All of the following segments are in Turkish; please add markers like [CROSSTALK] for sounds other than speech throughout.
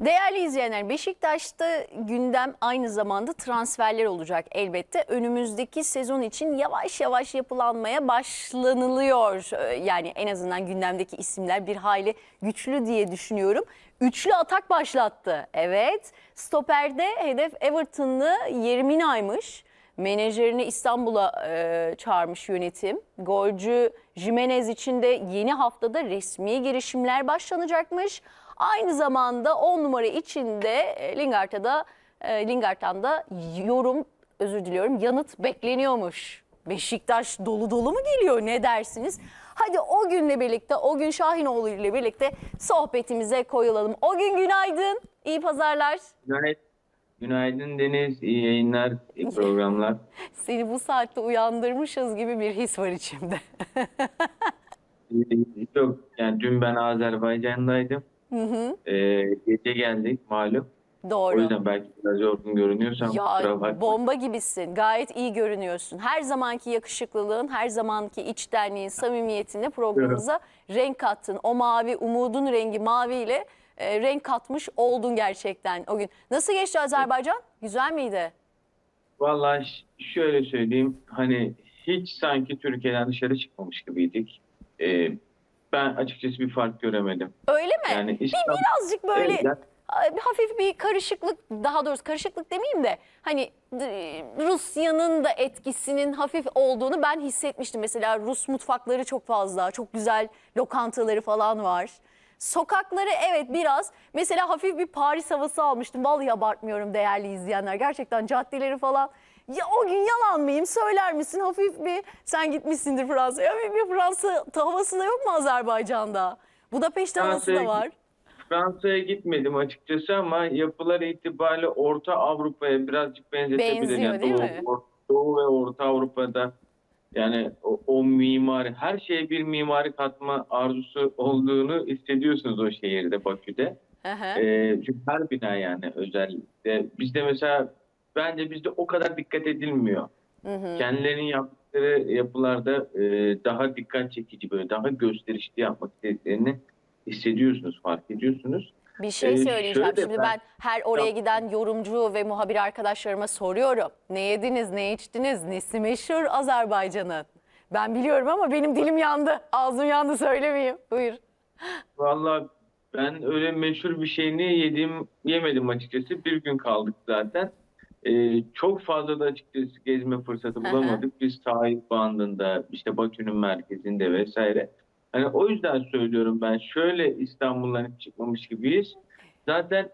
Değerli izleyenler, Beşiktaş'ta gündem aynı zamanda transferler olacak elbette. Önümüzdeki sezon için yavaş yavaş yapılanmaya başlanılıyor. Ee, Yani en azından gündemdeki isimler bir hayli güçlü diye düşünüyorum. Üçlü atak başlattı. Evet, stoperde hedef Everton'lı Yermina'ymış. Menajerini İstanbul'a e, çağırmış yönetim. Golcü Jimenez için de yeni haftada resmi girişimler başlanacakmış. Aynı zamanda 10 numara içinde e, Lingard'a da e, da yorum özür diliyorum yanıt bekleniyormuş. Beşiktaş dolu dolu mu geliyor ne dersiniz? Hadi o günle birlikte, o gün Şahinoğlu ile birlikte sohbetimize koyulalım. O gün günaydın, iyi pazarlar. Günaydın. Günaydın Deniz. İyi yayınlar, iyi programlar. [LAUGHS] Seni bu saatte uyandırmışız gibi bir his var içimde. [LAUGHS] Ee, Çok yani dün ben Azerbaycan'daydım. Ee, gece geldik malum. O Doğru. yüzden belki biraz yorgun görünüyorsam kusura Ya bomba gibisin. Gayet iyi görünüyorsun. Her zamanki yakışıklılığın, her zamanki içtenliğin, samimiyetinle programımıza renk kattın. O mavi, umudun rengi maviyle e, renk katmış oldun gerçekten o gün. Nasıl geçti Azerbaycan? Güzel miydi? Vallahi ş- şöyle söyleyeyim. Hani hiç sanki Türkiye'den dışarı çıkmamış gibiydik. Ee, ben açıkçası bir fark göremedim. Öyle mi? Yani bir, İstanbul- birazcık böyle Evet, bir hafif bir karışıklık daha doğrusu karışıklık demeyeyim de hani Rusya'nın da etkisinin hafif olduğunu ben hissetmiştim. Mesela Rus mutfakları çok fazla, çok güzel lokantaları falan var. Sokakları evet biraz mesela hafif bir Paris havası almıştım. Vallahi abartmıyorum değerli izleyenler. Gerçekten caddeleri falan. Ya o gün yalan mıyım söyler misin? Hafif bir sen gitmişsindir Fransa'ya. Hafif bir Fransa havası da yok mu Azerbaycan'da? Budapeşte havası da var. Fransa'ya gitmedim açıkçası ama yapılar itibariyle Orta Avrupa'ya birazcık benzetebilirim. Benziyor, değil Doğu, mi? Doğu ve Orta Avrupa'da yani o, o mimari, her şeye bir mimari katma arzusu olduğunu hissediyorsunuz o şehirde, Bakü'de. Ee, çünkü her bina yani özellikle. Bizde mesela bence bizde o kadar dikkat edilmiyor. Hı hı. Kendilerinin yaptıkları yapılarda e, daha dikkat çekici böyle daha gösterişli yapmak istediklerini hissediyorsunuz, fark ediyorsunuz. Bir şey Ee, söyleyeceğim. Şimdi ben- ben her oraya giden yorumcu ve muhabir arkadaşlarıma soruyorum. Ne yediniz, ne içtiniz, nesi meşhur Azerbaycan'ın? Ben biliyorum ama benim dilim yandı. Ağzım yandı söylemeyeyim. Buyur. Vallahi ben öyle meşhur bir şeyini yedim, yemedim açıkçası. Bir gün kaldık zaten. Ee, çok fazla da açıkçası gezme fırsatı bulamadık. Biz sahil bandında, işte Bakü'nün merkezinde vesaire. Hani o yüzden söylüyorum ben şöyle İstanbul'dan hiç çıkmamış gibiyiz. Zaten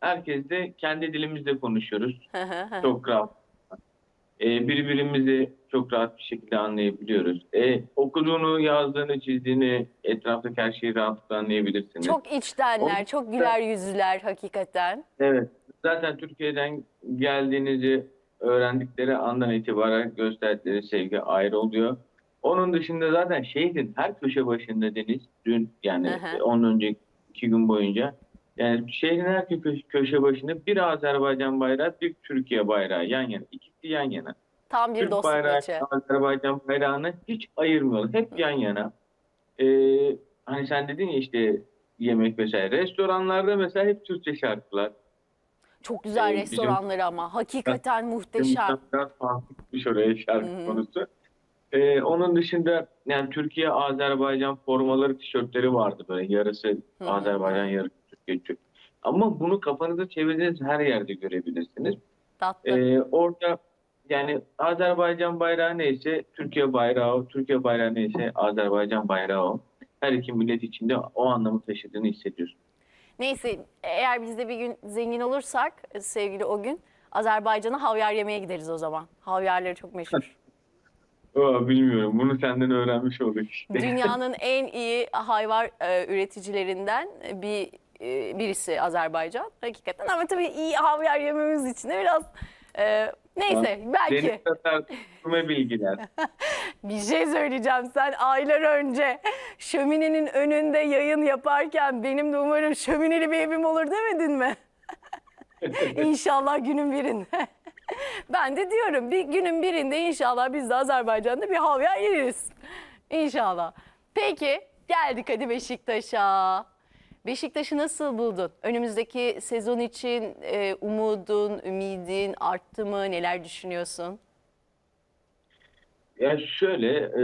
herkes de kendi dilimizde konuşuyoruz. Çok rahat. Ee, birbirimizi çok rahat bir şekilde anlayabiliyoruz. Ee, okuduğunu, yazdığını, çizdiğini, etraftaki her şeyi rahatlıkla anlayabilirsiniz. Çok içtenler, çok güler yüzlüler hakikaten. Evet. Zaten Türkiye'den geldiğinizi öğrendikleri andan itibaren gösterdikleri sevgi ayrı oluyor. Onun dışında zaten şehrin her köşe başında Deniz dün yani Hı hı. e, ondan önceki iki gün boyunca yani şehrin her kö- köşe başında bir Azerbaycan bayrağı, bir Türkiye bayrağı yan yana. ikisi yan yana. Tam bir Türk dostluk bayrağı, maçı. Azerbaycan bayrağını hiç ayırmıyorlar. Hep yan yana. Ee, hani sen dedin ya işte yemek vesaire. Restoranlarda mesela hep Türkçe şarkılar. Çok güzel Ee, bizim- restoranları ama hakikaten muhteşem. Biraz gitmiş oraya şarkı Hı hı. konusu. Ee, onun dışında yani Türkiye Azerbaycan formaları tişörtleri vardı böyle yarısı Hı. Azerbaycan yarısı Türkiye. Türk. Ama bunu kafanıza çevirdiğiniz her yerde görebilirsiniz. Tatlı. Ee, orada yani Azerbaycan bayrağı neyse Türkiye bayrağı o, Türkiye bayrağı neyse Azerbaycan bayrağı o. Her iki millet içinde o anlamı taşıdığını hissediyorsun. Neyse eğer biz de bir gün zengin olursak sevgili o gün Azerbaycan'a havyar yemeye gideriz o zaman. Havyarları çok meşhur. [LAUGHS] Aa, bilmiyorum. Bunu senden öğrenmiş olduk işte. Dünyanın en iyi hayvar e, üreticilerinden bir e, birisi Azerbaycan hakikaten ama tabii iyi havyar yememiz için de biraz e, neyse belki Deniz Tatar kurme bilgiler. [LAUGHS] bir şey söyleyeceğim sen aylar önce şöminenin önünde yayın yaparken benim de umarım şömineli bir evim olur demedin mi? [LAUGHS] İnşallah günün birinde. Ben de diyorum bir günün birinde inşallah biz de Azerbaycan'da bir havyar yeriz. İnşallah. Peki geldik hadi Beşiktaş'a. Beşiktaş'ı nasıl buldun? Önümüzdeki sezon için e, umudun, ümidin arttı mı? Neler düşünüyorsun? Ya şöyle, e,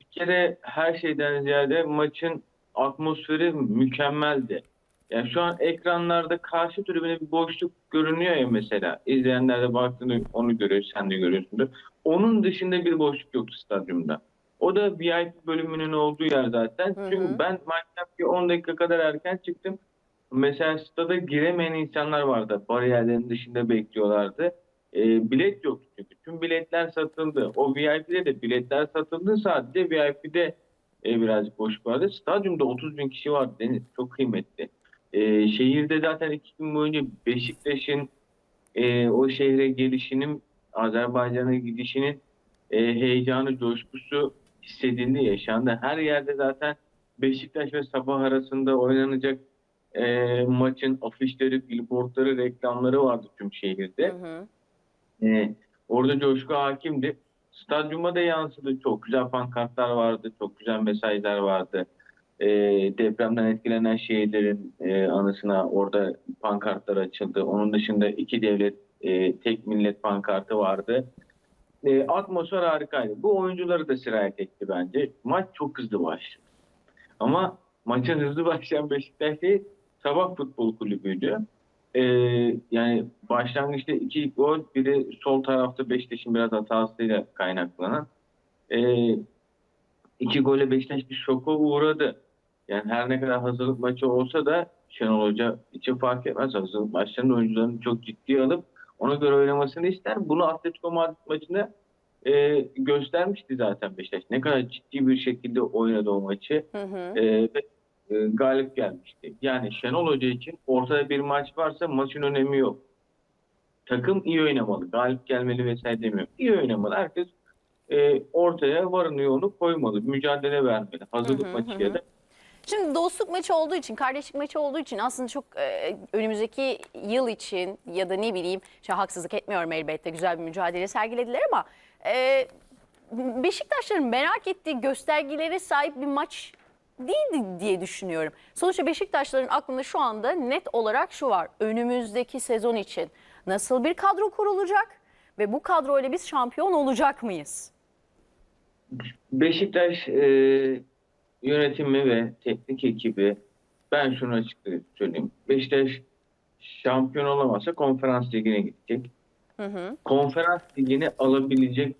bir kere her şeyden ziyade maçın atmosferi mükemmeldi. Yani şu an ekranlarda karşı tribüne bir boşluk görünüyor ya mesela. İzleyenler de baktığında onu görüyor, sen de görüyorsundur. Onun dışında bir boşluk yoktu stadyumda. O da VIP bölümünün olduğu yer zaten. Hı hı. Çünkü ben maçtan bir 10 dakika kadar erken çıktım. Mesela stada giremeyen insanlar vardı. Bariyerlerin dışında bekliyorlardı. E, bilet yoktu çünkü. Tüm biletler satıldı. O VIP'de de biletler satıldı. Sadece VIP'de e, birazcık boşluk vardı. Stadyumda 30 bin kişi vardı. Deniz çok kıymetli. E, şehirde zaten iki gün boyunca Beşiktaş'ın e, o şehre gelişinin, Azerbaycan'a gidişinin e, heyecanı, coşkusu hissedildi, yaşandı. Her yerde zaten Beşiktaş ve Sabah arasında oynanacak e, maçın afişleri, billboardları, reklamları vardı tüm şehirde. Hı hı. Ee, orada coşku hakimdi. Stadyuma da yansıdı. Çok güzel pankartlar vardı. Çok güzel mesajlar vardı. Ee, depremden etkilenen şehirlerin e, anısına orada pankartlar açıldı. Onun dışında iki devlet, e, tek millet pankartı vardı. E, atmosfer harikaydı. Bu oyuncuları da sirayet etti bence. Maç çok hızlı başladı. Ama maçın hızlı [LAUGHS] başlayan Beşiktaş Sabah Futbol Kulübü'ydü. Ee, yani başlangıçta iki gol, biri sol tarafta Beşiktaş'ın biraz hatasıyla kaynaklanan. Ee, iki gole Beşiktaş bir şoka uğradı. Yani her ne kadar hazırlık maçı olsa da Şenol Hoca için fark etmez. Hazırlık maçlarının oyuncularını çok ciddiye alıp ona göre oynamasını ister. Bunu Atletico Madrid maçında e, göstermişti zaten Beşiktaş. Ne kadar ciddi bir şekilde oynadı o maçı. Hı hı. Ee, ve e, galip gelmişti. Yani Şenol Hoca için ortada bir maç varsa maçın önemi yok. Takım iyi oynamalı, galip gelmeli vesaire demiyorum. İyi oynamalı. Herkes e, ortaya varını yoğunu koymalı, mücadele vermeli. Hazırlık Hı hı, maçı hı ya da Şimdi dostluk maçı olduğu için, kardeşlik maçı olduğu için aslında çok e, önümüzdeki yıl için ya da ne bileyim, şimdi haksızlık etmiyorum elbette güzel bir mücadele sergilediler ama e, Beşiktaşların merak ettiği göstergelere sahip bir maç değildi diye düşünüyorum. Sonuçta Beşiktaşların aklında şu anda net olarak şu var. Önümüzdeki sezon için nasıl bir kadro kurulacak ve bu kadroyla biz şampiyon olacak mıyız? Beşiktaş e, yönetimi ve teknik ekibi ben şunu açıkça söyleyeyim. Beşiktaş şampiyon olamazsa konferans ligine gidecek. Hı hı. konferans ligini alabilecek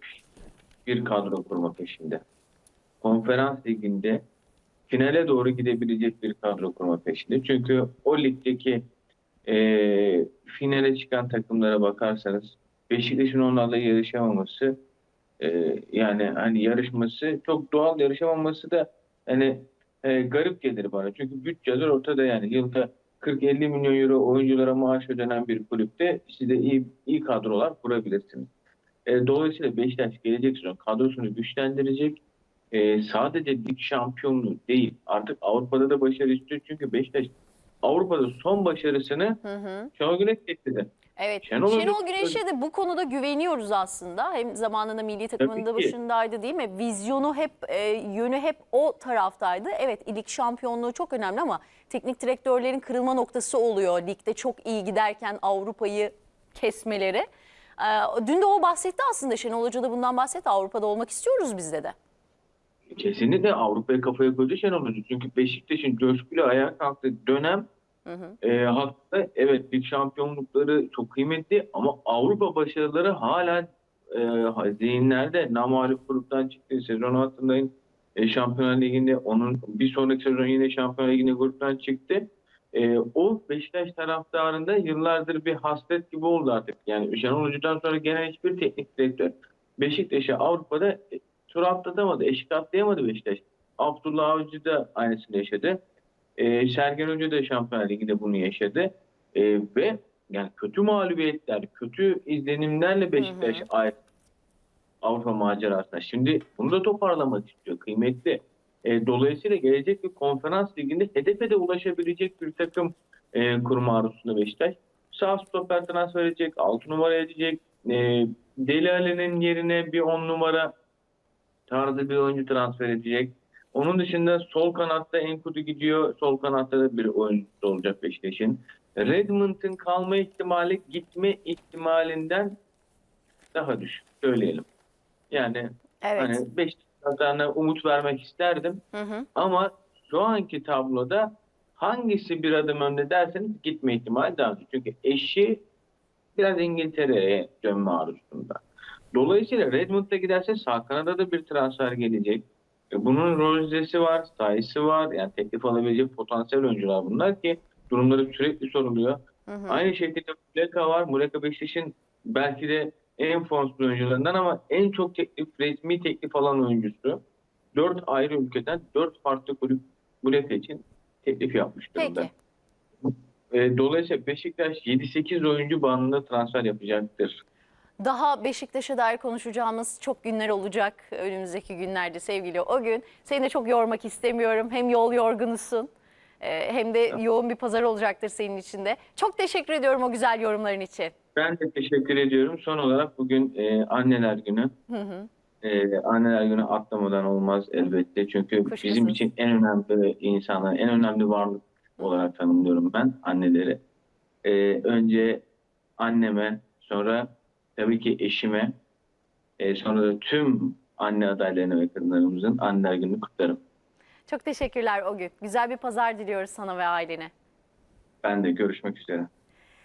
bir kadro kurma peşinde. Konferans liginde finale doğru gidebilecek bir kadro kurma peşinde. Çünkü o ligdeki e, finale çıkan takımlara bakarsanız Beşiktaş'ın onlarla yarışamaması e, yani hani yarışması çok doğal yarışamaması da hani e, garip gelir bana. Çünkü bütçeler ortada yani yılda 40-50 milyon euro oyunculara maaş ödenen bir kulüpte siz de iyi, iyi kadrolar kurabilirsiniz. E, dolayısıyla Beşiktaş gelecek sezon kadrosunu güçlendirecek. E, sadece lig şampiyonluğu değil artık Avrupa'da da başarı istiyor. Çünkü Beşiktaş Avrupa'da son başarısını Hı hı. Şenol Güneş getirdi. Evet. Şenol Şenol, Güneş'e de bu konuda güveniyoruz aslında. Hem zamanında milli takımın da Tabii ki. başındaydı değil mi? Vizyonu hep, e, yönü hep o taraftaydı. Evet lig şampiyonluğu çok önemli ama teknik direktörlerin kırılma noktası oluyor. Ligde çok iyi giderken Avrupa'yı kesmeleri. E, dün de o bahsetti aslında. Şenol Hoca da bundan bahsetti. Avrupa'da olmak istiyoruz biz de. Kesinlikle Avrupa'ya kafaya koydu Şenol Hoca. Çünkü Beşiktaş'ın coşkuyla ayağa kalktığı dönem Hı hı. E, evet lig şampiyonlukları çok kıymetli ama Avrupa başarıları hala e, zihinlerde namalip gruptan çıktı. Sezon hatırlayın e, Şampiyonlar Ligi'nde onun bir sonraki sezon yine Şampiyonlar Ligi'nde gruptan çıktı. E, o Beşiktaş taraftarında yıllardır bir hasret gibi oldu artık. Yani Şenol Hoca'dan sonra gelen hiçbir teknik direktör Beşiktaş'a Avrupa'da e, tur atlatamadı, eşik atlayamadı Beşiktaş. Abdullah Avcı da aynısını yaşadı. E, Sergen Hoca da Şampiyonlar Ligi'nde bunu yaşadı. E, ve yani kötü mağlubiyetler, kötü izlenimlerle Beşiktaş Hı Avrupa macerasına. Şimdi bunu da toparlamak istiyor. Kıymetli. E, dolayısıyla gelecek bir konferans liginde hedefe de ulaşabilecek bir takım e, kurma arzusunda Beşiktaş. Sağ stoper transfer edecek, 6 numara edecek. E, Deli Ali'nin yerine bir 10 numara tarzı bir oyuncu transfer edecek. Onun dışında sol kanatta Enkudu gidiyor. Sol kanatta da bir oyuncusu olacak Beşiktaş'ın. Redmond'ın kalma ihtimali gitme ihtimalinden daha düşük söyleyelim. Yani Evet. hani Beşiktaş'tan umut vermek isterdim. Hı hı. Ama şu anki tabloda hangisi bir adım önde derseniz gitme ihtimali daha düşük. Çünkü eşi biraz İngiltere'ye dönme arzusunda. Dolayısıyla Redmond'da giderse sağ kanada da bir transfer gelecek. E, Bunun Rose'si var, sayısı var. Yani teklif alabilecek potansiyel oyuncular bunlar ki durumları sürekli soruluyor. Hı hı. Aynı şekilde Muleka var. Muleka Beşiktaş'ın belki de en formsuz oyuncularından ama en çok teklif, resmi teklif alan oyuncusu. Dört ayrı ülkeden dört farklı kulüp Muleka için teklif yapmış durumda. Peki. E, dolayısıyla Beşiktaş 7-8 oyuncu bandında transfer yapacaktır. Daha Beşiktaş'a dair konuşacağımız çok günler olacak önümüzdeki günlerde sevgili o gün. Seni de çok yormak istemiyorum. Hem yol yorgunusun e, hem de yoğun bir pazar olacaktır senin için de. Çok teşekkür ediyorum o güzel yorumların için. Ben de teşekkür ediyorum. Son olarak bugün e, Anneler Günü. Hı hı. E, Anneler Günü atlamadan olmaz elbette. Çünkü Kuşkusuz. bizim için en önemli insanlar, en önemli varlık olarak tanımlıyorum ben anneleri. E, önce anneme, sonra tabii ki eşime, e, sonra da tüm anne adaylarına ve kadınlarımızın Anneler Günü'nü kutlarım. Çok teşekkürler o gün. Güzel bir pazar diliyoruz sana ve ailene. Ben de görüşmek üzere.